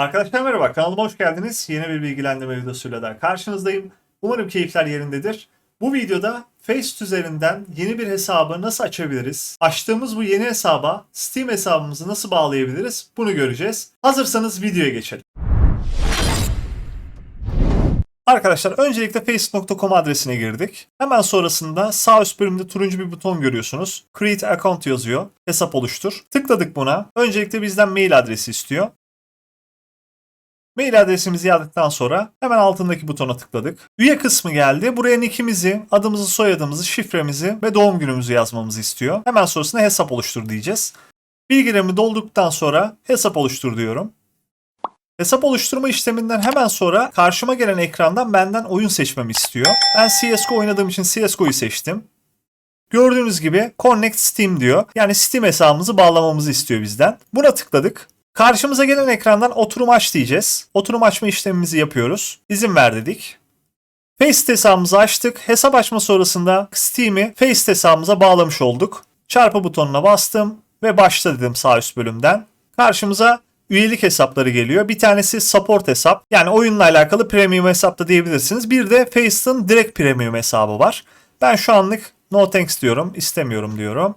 Arkadaşlar merhaba, kanalıma hoş geldiniz. Yeni bir bilgilendirme videosuyla da karşınızdayım. Umarım keyifler yerindedir. Bu videoda Faceit üzerinden yeni bir hesabı nasıl açabiliriz? Açtığımız bu yeni hesaba Steam hesabımızı nasıl bağlayabiliriz? Bunu göreceğiz. Hazırsanız videoya geçelim. Arkadaşlar öncelikle face.com adresine girdik. Hemen sonrasında sağ üst bölümde turuncu bir buton görüyorsunuz. Create account yazıyor. Hesap oluştur. Tıkladık buna. Öncelikle bizden mail adresi istiyor. Mail adresimizi yazdıktan sonra hemen altındaki butona tıkladık. Üye kısmı geldi. Buraya nickimizi, adımızı, soyadımızı, şifremizi ve doğum günümüzü yazmamızı istiyor. Hemen sonrasında hesap oluştur diyeceğiz. Bilgilerimi doldurduktan sonra hesap oluştur diyorum. Hesap oluşturma işleminden hemen sonra karşıma gelen ekrandan benden oyun seçmemi istiyor. Ben CSGO oynadığım için CSGO'yu seçtim. Gördüğünüz gibi Connect Steam diyor. Yani Steam hesabımızı bağlamamızı istiyor bizden. Buna tıkladık. Karşımıza gelen ekrandan oturum aç diyeceğiz. Oturum açma işlemimizi yapıyoruz. İzin ver dedik. Faceit hesabımızı açtık. Hesap açma sonrasında Steam'i Faceit hesabımıza bağlamış olduk. Çarpı butonuna bastım ve başla dedim sağ üst bölümden. Karşımıza üyelik hesapları geliyor. Bir tanesi support hesap. Yani oyunla alakalı premium hesap da diyebilirsiniz. Bir de Faceit'in direkt premium hesabı var. Ben şu anlık no thanks diyorum. istemiyorum diyorum.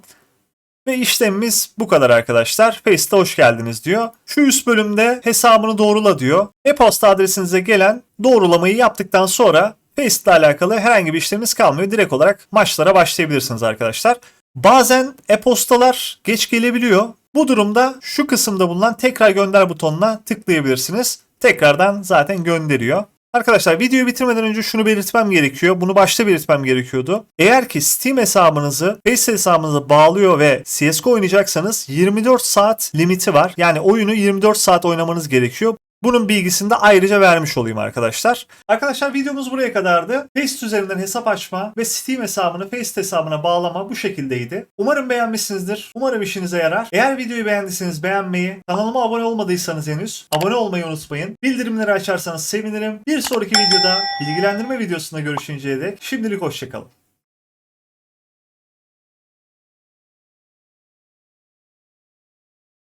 Ve işlemimiz bu kadar arkadaşlar. Face'te hoş geldiniz diyor. Şu üst bölümde hesabını doğrula diyor. E-posta adresinize gelen doğrulamayı yaptıktan sonra Face ile alakalı herhangi bir işleminiz kalmıyor. Direkt olarak maçlara başlayabilirsiniz arkadaşlar. Bazen e-postalar geç gelebiliyor. Bu durumda şu kısımda bulunan tekrar gönder butonuna tıklayabilirsiniz. Tekrardan zaten gönderiyor. Arkadaşlar videoyu bitirmeden önce şunu belirtmem gerekiyor. Bunu başta belirtmem gerekiyordu. Eğer ki Steam hesabınızı Face hesabınıza bağlıyor ve CSGO oynayacaksanız 24 saat limiti var. Yani oyunu 24 saat oynamanız gerekiyor. Bunun bilgisini de ayrıca vermiş olayım arkadaşlar. Arkadaşlar videomuz buraya kadardı. Faceit üzerinden hesap açma ve Steam hesabını Faceit hesabına bağlama bu şekildeydi. Umarım beğenmişsinizdir. Umarım işinize yarar. Eğer videoyu beğendiyseniz beğenmeyi, kanalıma abone olmadıysanız henüz abone olmayı unutmayın. Bildirimleri açarsanız sevinirim. Bir sonraki videoda bilgilendirme videosunda görüşünceye dek şimdilik hoşçakalın.